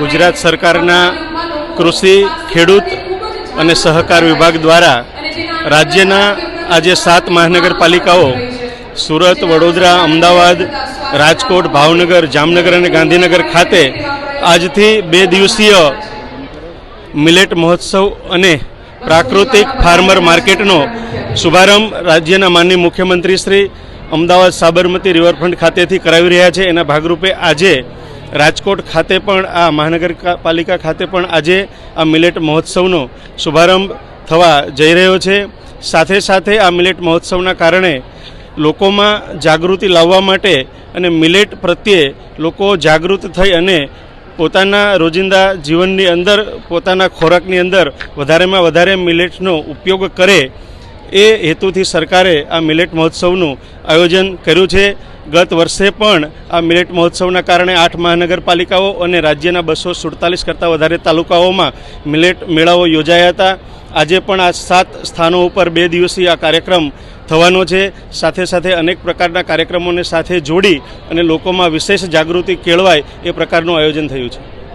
ગુજરાત સરકારના કૃષિ, ખેડૂત અને સહકાર વિભાગ દ્વારા રાજ્યના આજે સાત મહાનગરપાલિકાઓ, સુરત, વડોદરા, અમદાવાદ, રાજકોટ, ભાવનગર, જામનગર અને ગાંધીનગર ખાતે આજથી બે દિવસીય મિલેટ મહોત્સવ અને પ્રાકૃતિક ફાર્મર માર્કેટનો શુભારંભ રાજ્યના માનનીય મુખ્યમંત્રી શ્રી અમદાવાદ સાબરમતી રિવરફ્રન્ટ ખાતેથી કરાવી રહ્યા છે. એના ભાગરૂપે આજે રાજકોટ ખાતે પણ, આ મહાનગરપાલિકા ખાતે પણ આજે આ મિલેટ મહોત્સવનો શુભારંભ થવા જઈ રહ્યો છે. સાથે સાથે આ મિલેટ મહોત્સવના કારણે લોકોમાં જાગૃતિ લાવવા માટે અને મિલેટ પ્રત્યે લોકો જાગૃત થઈ અને પોતાના રોજિંદા જીવનની અંદર, પોતાના ખોરાકની અંદર વધારેમાં વધારે મિલેટ્સનો ઉપયોગ કરે એ હેતુથી સરકારે આ મિલેટ મહોત્સવનું આયોજન કર્યું છે. ગત વર્ષે પણ આ મિલેટ મહોત્સવના કારણે આઠ મહાનગરપાલિકાઓ અને રાજ્યના બસો સુડતાલીસ કરતાં વધારે તાલુકાઓમાં મિલેટ મેળાઓ યોજાયા હતા. આજે પણ આ સાત સ્થાનો ઉપર બે દિવસીય આ કાર્યક્રમ થવાનો છે. સાથે સાથે અનેક પ્રકારના કાર્યક્રમોને સાથે જોડી અને લોકોમાં વિશેષ જાગૃતિ કેળવાય એ પ્રકારનું આયોજન થયું છે.